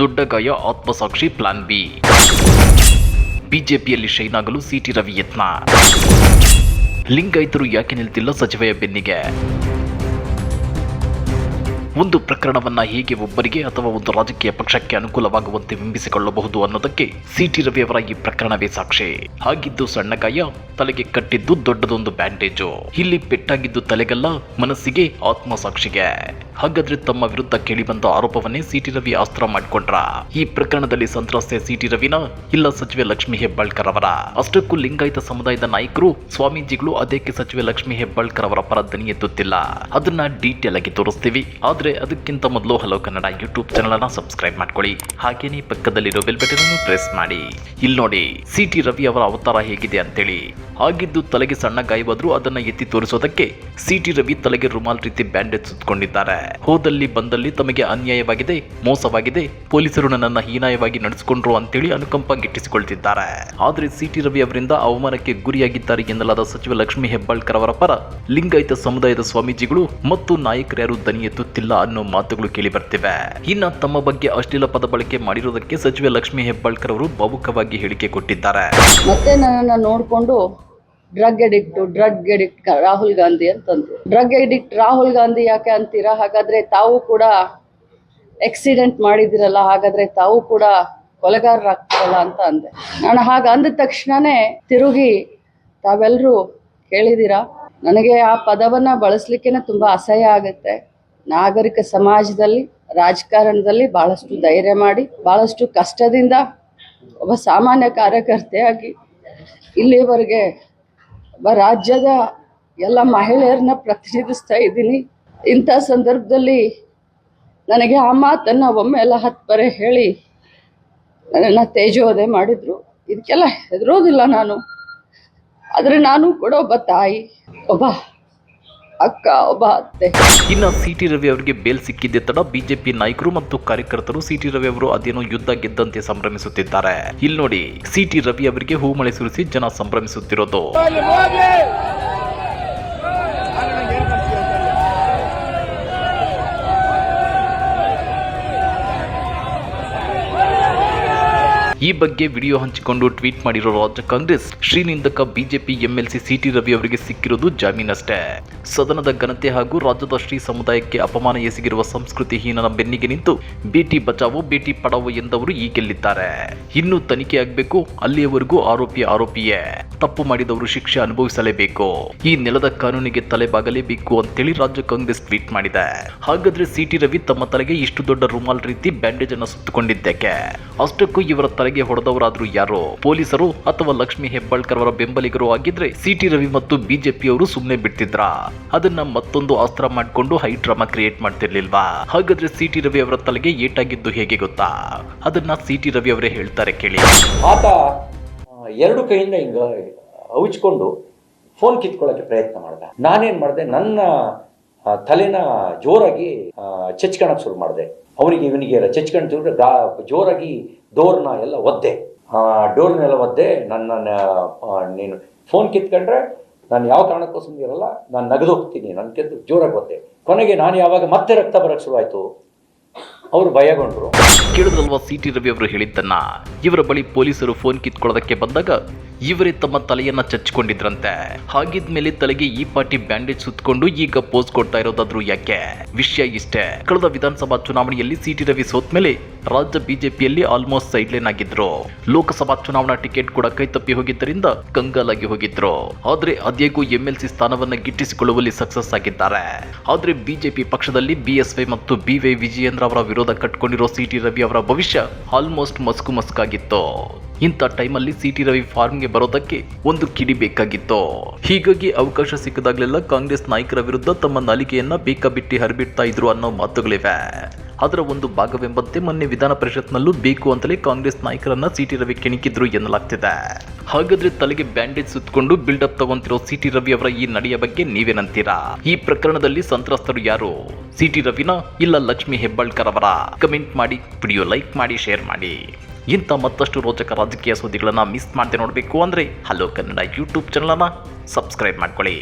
ದೊಡ್ಡ ಗಾಯ ಆತ್ಮಸಾಕ್ಷಿ ಪ್ಲಾನ್ ಬಿ. ಬಿಜೆಪಿಯಲ್ಲಿ ಶೈನ್ ಆಗಲು ಸಿಟಿ ರವಿ ಯತ್ನ. ಲಿಂಗಾಯತರು ಯಾಕೆ ನಿಲ್ತಿಲ್ಲ ಸಚಿವೆಯ ಬೆನ್ನಿಗೆ? ಒಂದು ಪ್ರಕರಣವನ್ನ ಹೇಗೆ ಒಬ್ಬರಿಗೆ ಅಥವಾ ಒಂದು ರಾಜಕೀಯ ಪಕ್ಷಕ್ಕೆ ಅನುಕೂಲವಾಗುವಂತೆ ಬಿಂಬಿಸಿಕೊಳ್ಳಬಹುದು ಅನ್ನೋದಕ್ಕೆ ಸಿಟಿ ರವಿ ಅವರ ಈ ಪ್ರಕರಣವೇ ಸಾಕ್ಷಿ. ಹಾಗಿದ್ದು ಸಣ್ಣ ಗಾಯ, ತಲೆಗೆ ಕಟ್ಟಿದ್ದು ದೊಡ್ಡದೊಂದು ಬ್ಯಾಂಡೇಜು. ಇಲ್ಲಿ ಪೆಟ್ಟಾಗಿದ್ದು ತಲೆಗಲ್ಲ, ಮನಸ್ಸಿಗೆ ಆತ್ಮಸಾಕ್ಷಿಗೆ. ಹಾಗಾದ್ರೆ ತಮ್ಮ ವಿರುದ್ಧ ಕೇಳಿಬಂದ ಆರೋಪವನ್ನೇ ಸಿಟಿ ರವಿ ಅಸ್ತ್ರ ಮಾಡಿಕೊಂಡ್ರ. ಈ ಪ್ರಕರಣದಲ್ಲಿ ಸಂತ್ರಸ್ತೆ ಸಿಟಿ ರವಿನ ಇಲ್ಲ ಸಚಿವೆ ಲಕ್ಷ್ಮಿ ಹೆಬ್ಬಾಳ್ಕರ್ ಅವರ. ಅಷ್ಟಕ್ಕೂ ಲಿಂಗಾಯತ ಸಮುದಾಯದ ನಾಯಕರು ಸ್ವಾಮೀಜಿಗಳು ಅದಕ್ಕೆ ಸಚಿವೆ ಲಕ್ಷ್ಮಿ ಹೆಬ್ಬಾಳ್ಕರ್ ಅವರ ಪರ ದನಿ ಎತ್ತುತ್ತಿಲ್ಲ. ಅದನ್ನ ಡೀಟೇಲ್ ಆಗಿ ತೋರಿಸ್ತೀವಿ. ಆದ್ರೆ ಅದಕ್ಕಿಂತ ಮೊದಲು ಹಲೋ ಕನ್ನಡ ಯೂಟ್ಯೂಬ್ ಚಾನಲ್ ಅನ್ನ ಸಬ್ಸ್ಕ್ರೈಬ್ ಮಾಡ್ಕೊಳ್ಳಿ. ಹಾಗೇನೆ ಪಕ್ಕದಲ್ಲಿರೋ ಬೆಲ್ ಬಟನ್ ಪ್ರೆಸ್ ಮಾಡಿ. ಇಲ್ಲಿ ನೋಡಿ ಸಿಟಿ ರವಿ ಅವರ ಅವತಾರ ಹೇಗಿದೆ ಅಂತೇಳಿ. ಆಗಿದ್ದು ತಲೆಗೆ ಸಣ್ಣ ಗಾಯವಾದರೂ ಅದನ್ನ ಎತ್ತಿ ತೋರಿಸೋದಕ್ಕೆ ಸಿಟಿ ರವಿ ತಲೆಗೆ ರುಮಾಲ್ ರೀತಿ ಬ್ಯಾಂಡೇಜ್ ಸುತ್ತಕೊಂಡಿದ್ದಾರೆ ಹೋದಲ್ಲಿ ಬಂದಲ್ಲಿ ತಮಗೆ ಅನ್ಯಾಯವಾಗಿದೆ, ಮೋಸವಾಗಿದೆ, ಪೊಲೀಸರು ನನ್ನನ್ನ ಹೀನಾಯವಾಗಿ ನಡೆಸಿಕೊಂಡ್ರು ಅಂತೇಳಿ ಅನುಕಂಪ ಗಿಟ್ಟಿಸಿಕೊಳ್ತಿದ್ದಾರೆ. ಆದರೆ ಸಿಟಿ ರವಿ ಅವರಿಂದ ಅವಮಾನಕ್ಕೆ ಗುರಿಯಾಗಿದ್ದಾರೆ ಎನ್ನಲಾದ ಸಚಿವ ಲಕ್ಷ್ಮಿ ಹೆಬ್ಬಾಳ್ಕರ್ ಅವರ ಪರ ಲಿಂಗಾಯತ ಸಮುದಾಯದ ಸ್ವಾಮೀಜಿಗಳು ಮತ್ತು ನಾಯಕರ್ಯಾರು ದನಿ ಎತ್ತುತ್ತಿಲ್ಲ ಅನ್ನೋ ಮಾತುಗಳು ಕೇಳಿ ಬರ್ತಿವೆ ಇನ್ನ ತಮ್ಮ ಬಗ್ಗೆ ಅಶ್ಲೀಲ ಪದ ಬಳಕೆ ಮಾಡಿರುವುದಕ್ಕೆ ಸಚಿವ ಲಕ್ಷ್ಮಿ ಹೆಬ್ಬಾಳ್ಕರ್ ಅವರು ಭಾವುಕವಾಗಿ ಹೇಳಿಕೆ ಕೊಟ್ಟಿದ್ದಾರೆ. ಮತ್ತೆ ನನ್ನನ್ನು ನೋಡಿಕೊಂಡು drug addict drug addict Rahul Gandhi ಅಂತಂದ್ರು. ಡ್ರಗ್ ಎಡಿಕ್ಟ್ ರಾಹುಲ್ ಗಾಂಧಿ ಯಾಕೆ ಅಂತೀರಾ? ಹಾಗಾದ್ರೆ ತಾವು ಕೂಡ ಎಕ್ಸಿಡೆಂಟ್ ಮಾಡಿದಿರಲ್ಲ ಹಾಗಾದ್ರೆ ತಾವು ಕೂಡ ಕೊಲೆಗಾರರಾಗ್ತಾರಲ್ಲ ಅಂತ ಅಂದೆ. ನಾನು ಹಾಗೆ ಅಂದ ತಕ್ಷಣನೇ ತಿರುಗಿ ತಾವೆಲ್ಲರೂ ಕೇಳಿದ್ದೀರಾ? ನನಗೆ ಆ ಪದವನ್ನ ಬಳಸಲಿಕ್ಕೆ ತುಂಬಾ ಅಸಹ್ಯ ಆಗುತ್ತೆ. ನಾಗರಿಕ ಸಮಾಜದಲ್ಲಿ, ರಾಜಕಾರಣದಲ್ಲಿ ಬಹಳಷ್ಟು ಧೈರ್ಯ ಮಾಡಿ, ಬಹಳಷ್ಟು ಕಷ್ಟದಿಂದ ಒಬ್ಬ ಸಾಮಾನ್ಯ ಕಾರ್ಯಕರ್ತೆಯಾಗಿ ಇಲ್ಲಿವರೆಗೆ ರಾಜ್ಯದ ಎಲ್ಲ ಮಹಿಳೆಯರನ್ನ ಪ್ರತಿನಿಧಿಸ್ತಾ ಇದ್ದೀನಿ. ಇಂಥ ಸಂದರ್ಭದಲ್ಲಿ ನನಗೆ ಆ ಮಾತನ್ನು ಒಮ್ಮೆ ಎಲ್ಲ ಹತ್ತು ಬರೆ ಹೇಳಿ ನನ್ನನ್ನು ತೇಜೋದೆ ಮಾಡಿದರು. ಇದಕ್ಕೆಲ್ಲ ಹೆದರೋದಿಲ್ಲ ನಾನು. ಆದರೆ ನಾನು ಕೂಡ ಒಬ್ಬ ತಾಯಿ, ಒಬ್ಬ ಅಕ್ಕ, ಒಬ್ಬ ಅತ್ತೆ. ಇನ್ನು ಸಿಟಿ ರವಿ ಅವರಿಗೆ ಬೇಲ್ ಸಿಕ್ಕಿದ್ದೆ ತಡ ಬಿಜೆಪಿ ನಾಯಕರು ಮತ್ತು ಕಾರ್ಯಕರ್ತರು ಸಿಟಿ ರವಿ ಅವರು ಅದೇನೋ ಯುದ್ಧ ಗೆದ್ದಂತೆ ಸಂಭ್ರಮಿಸುತ್ತಿದ್ದಾರೆ. ಇಲ್ಲಿ ನೋಡಿ ಸಿಟಿ ರವಿ ಅವರಿಗೆ ಹೂಮಳೆ ಸುರಿಸಿ ಜನ ಸಂಭ್ರಮಿಸುತ್ತಿರೋದು. ಈ ಬಗ್ಗೆ ವಿಡಿಯೋ ಹಂಚಿಕೊಂಡು ಟ್ವೀಟ್ ಮಾಡಿರೋ ರಾಜ್ಯ Congress, ಶ್ರೀನಿಂದಕ BJP MLC C T Ravi ಅವರಿಗೆ ಸಿಕ್ಕಿರೋದು ಜಾಮೀನಷ್ಟೇ. ಸದನದ ಘನತೆ ಹಾಗೂ ರಾಜ್ಯದ ಶ್ರೀ ಸಮುದಾಯಕ್ಕೆ ಅಪಮಾನ ಎಸಗಿರುವ ಸಂಸ್ಕೃತಿ ಹೀನನ ಬೆನ್ನಿಗೆ ನಿಂತು ಬೇಟಿ ಬಚಾವೋ, ಬೇಟಿ ಪಡಾವೋ ಎಂದವರು ಈಗೆಲ್ಲಿದ್ದಾರೆ ಇನ್ನು ತನಿಖೆ ಆಗಬೇಕು, ಅಲ್ಲಿಯವರೆಗೂ ಆರೋಪಿ ಆರೋಪಿಯೇ. ತಪ್ಪು ಮಾಡಿದವರು ಶಿಕ್ಷೆ ಅನುಭವಿಸಲೇಬೇಕು. ಈ ನೆಲದ ಕಾನೂನಿಗೆ ತಲೆಬಾಗಲೇಬೇಕು ಅಂತೇಳಿ ರಾಜ್ಯ ಕಾಂಗ್ರೆಸ್ ಟ್ವೀಟ್ ಮಾಡಿದೆ. ಹಾಗಾದ್ರೆ ಸಿಟಿ ರವಿ ತಮ್ಮ ತಲೆಗೆ ಇಷ್ಟು ದೊಡ್ಡ ರುಮಾಲ್ ರೀತಿ ಬ್ಯಾಂಡೇಜ್ ಅನ್ನು ಸುತ್ತಕೊಂಡಿದ್ದಕ್ಕೆ? ಅಷ್ಟಕ್ಕೂ ಇವರ ತಲೆಗೆ ಹೊಡೆದವರಾದ್ರೂ ಯಾರು ಪೊಲೀಸರು ಅಥವಾ ಲಕ್ಷ್ಮಿ ಹೆಬ್ಬಾಳ್ಕರ್ ಅವರ ಬೆಂಬಲಿಗರು ಆಗಿದ್ರೆ ಸಿಟಿ ರವಿ ಮತ್ತು ಬಿಜೆಪಿ ಅವರು ಸುಮ್ಮನೆ ಬಿಡ್ತಿದ್ರ? ಅದನ್ನ ಮತ್ತೊಂದು ಅಸ್ತ್ರ ಮಾಡಿಕೊಂಡು ಹೈ ಡ್ರಾಮಾ ಕ್ರಿಯೇಟ್ ಮಾಡ್ತಿರ್ಲಿಲ್ವಾ? ಹಾಗಾದ್ರೆ ಸಿಟಿ ರವಿ ಅವರ ತಲೆಗೆ ಏಟಾಗಿದ್ದು ಹೇಗೆ ಗೊತ್ತಾ? ಅದನ್ನ ಸಿಟಿ ರವಿ ಅವರೇ ಹೇಳ್ತಾರೆ ಕೇಳಿ. ಆತ ಎರಡು ಕೈಯಿಂದ ಹಿಂಗ ಹವಿಚ್ಕೊಂಡು ಫೋನ್ ಕಿತ್ಕೊಳ್ಳೋಕೆ ಪ್ರಯತ್ನ ಮಾಡ್ದೆ. ನಾನೇನ್ ಮಾಡಿದೆ, ನನ್ನ ತಲೆನ ಜೋರಾಗಿ ಚೆಚ್ಕೊಳಕ್ ಶುರು ಮಾಡಿದೆ. ಅವನಿಗೆ ಇವನಿಗೆ ಎಲ್ಲ ಗಾ ಜೋರಾಗಿ ಡೋರ್ನ ಎಲ್ಲ ಒದ್ದೆ. ಡೋರ್ನೆಲ್ಲ ಒದ್ದೆ. ನನ್ನ ನೀನು ಫೋನ್ ಕಿತ್ಕೊಂಡ್ರೆ ನಾನು ಯಾವ ಕಾರಣಕ್ಕೋಸ್ಕರ ಇರಲ್ಲ, ನಾನು ನಗದು ಹೋಗ್ತೀನಿ. ನನ್ನ ಕೆದ್ದು ಜೋರಾಗಿ ಒದ್ದೆ. ಕೊನೆಗೆ ನಾನು ಯಾವಾಗ ಮತ್ತೆ ರಕ್ತ ಬರಕ್ಕೆ ಶುರುವಾಯಿತು? ಅವರು ಭಯಗೊಂಡ್ರು. ಕೇಳಿದ್ರಲ್ವಾ ಸಿಟಿ ರವಿ ಅವರು ಹೇಳಿದ್ದನ್ನ? ಇವರ ಬಳಿ ಪೊಲೀಸರು ಫೋನ್ ಕಿತ್ಕೊಳ್ಳೋದಕ್ಕೆ ಬಂದಾಗ ಇವರೇ ತಮ್ಮ ತಲೆಯನ್ನ ಚಚ್ಕೊಂಡಿದ್ರಂತೆ. ಹಾಗಿದ್ಮೇಲೆ ತಲೆಗೆ ಈ ಪಾಟಿ ಬ್ಯಾಂಡೇಜ್ ಸುತ್ತಕೊಂಡು ಈಗ ಪೋಸ್ ಕೊಡ್ತಾ ಇರೋದಾದ್ರು ಯಾಕೆ? ವಿಷಯ ಇಷ್ಟೇ. ಕಳೆದ ವಿಧಾನಸಭಾ ಚುನಾವಣೆಯಲ್ಲಿ ಸಿಟಿ ರವಿ ಸೋತ್ಮೇಲೆ ರಾಜ್ಯ ಬಿಜೆಪಿಯಲ್ಲಿ ಆಲ್ಮೋಸ್ಟ್ ಸೈಡ್ ಲೈನ್ ಆಗಿದ್ರು. ಲೋಕಸಭಾ ಚುನಾವಣಾ ಟಿಕೆಟ್ ಕೂಡ ಕೈ ತಪ್ಪಿ ಹೋಗಿದ್ದರಿಂದ ಕಂಗಾಲಾಗಿ ಹೋಗಿದ್ರು. ಆದ್ರೆ ಅದೇಗೂ ಎಂಎಲ್ಸಿ ಸ್ಥಾನವನ್ನ ಗಿಟ್ಟಿಸಿಕೊಳ್ಳುವಲ್ಲಿ ಸಕ್ಸಸ್ ಆಗಿದ್ದಾರೆ. ಆದ್ರೆ ಬಿಜೆಪಿ ಪಕ್ಷದಲ್ಲಿ ಬಿಎಸ್ವೈ ಮತ್ತು ಬಿವೈ ವಿಜಯೇಂದ್ರ ಅವರ ವಿರೋಧ ಕಟ್ಕೊಂಡಿರೋ ಸಿಟಿ ರವಿ ಅವರ ಭವಿಷ್ಯ ಆಲ್ಮೋಸ್ಟ್ ಮಸ್ಕು ಮಸ್ಕಾಗಿತ್ತು. ಇಂಥ ಟೈಮಲ್ಲಿ ಸಿಟಿ ರವಿ ಫಾರ್ಮ್ಗೆ ಬರೋದಕ್ಕೆ ಒಂದು ಕಿಡಿ ಬೇಕಾಗಿತ್ತು. ಹೀಗಾಗಿ ಅವಕಾಶ ಸಿಕ್ಕದಾಗಲೆಲ್ಲ ಕಾಂಗ್ರೆಸ್ ನಾಯಕರ ವಿರುದ್ಧ ತಮ್ಮ ನಾಲಿಗೆಯನ್ನ ಬೇಕಾಬಿಟ್ಟಿ ಹರಿಬಿಡ್ತಾ ಇದ್ರು ಅನ್ನೋ ಮಾತುಗಳಿವೆ. ಅದರ ಒಂದು ಭಾಗವೆಂಬಂತೆ ಮೊನ್ನೆ ವಿಧಾನ ಪರಿಷತ್ನಲ್ಲೂ ಬೇಕು ಅಂತಲೇ ಕಾಂಗ್ರೆಸ್ ನಾಯಕರನ್ನ ಸಿಟಿ ರವಿ ಕೆಣಕಿದ್ರು ಎನ್ನಲಾಗ್ತಿದೆ. ಹಾಗಾದ್ರೆ ತಲೆಗೆ ಬ್ಯಾಂಡೇಜ್ ಸುತ್ತಕೊಂಡು ಬಿಲ್ಡಪ್ ತಗೊಂತಿರೋ ಸಿಟಿ ರವಿ ಅವರ ಈ ನಡೆಯ ಬಗ್ಗೆ ನೀವೇನಂತೀರಾ? ಈ ಪ್ರಕರಣದಲ್ಲಿ ಸಂತ್ರಸ್ತರು ಯಾರು? ಸಿಟಿ ರವಿನ ಇಲ್ಲ ಲಕ್ಷ್ಮಿ ಹೆಬ್ಬಾಳ್ಕರ್ ಅವರ? ಕಮೆಂಟ್ ಮಾಡಿ ವಿಡಿಯೋ ಲೈಕ್ ಮಾಡಿ ಶೇರ್ ಮಾಡಿ. ಇಂಥ ಮತ್ತಷ್ಟು ರೋಚಕ ರಾಜಕೀಯ ಸುದ್ದಿಗಳನ್ನ ಮಿಸ್ ಮಾಡದೆ ನೋಡಬೇಕು ಅಂದರೆ ಹಲೋ ಕನ್ನಡ ಯೂಟ್ಯೂಬ್ ಚಾನಲನ್ನು ಸಬ್ಸ್ಕ್ರೈಬ್ ಮಾಡ್ಕೊಳ್ಳಿ.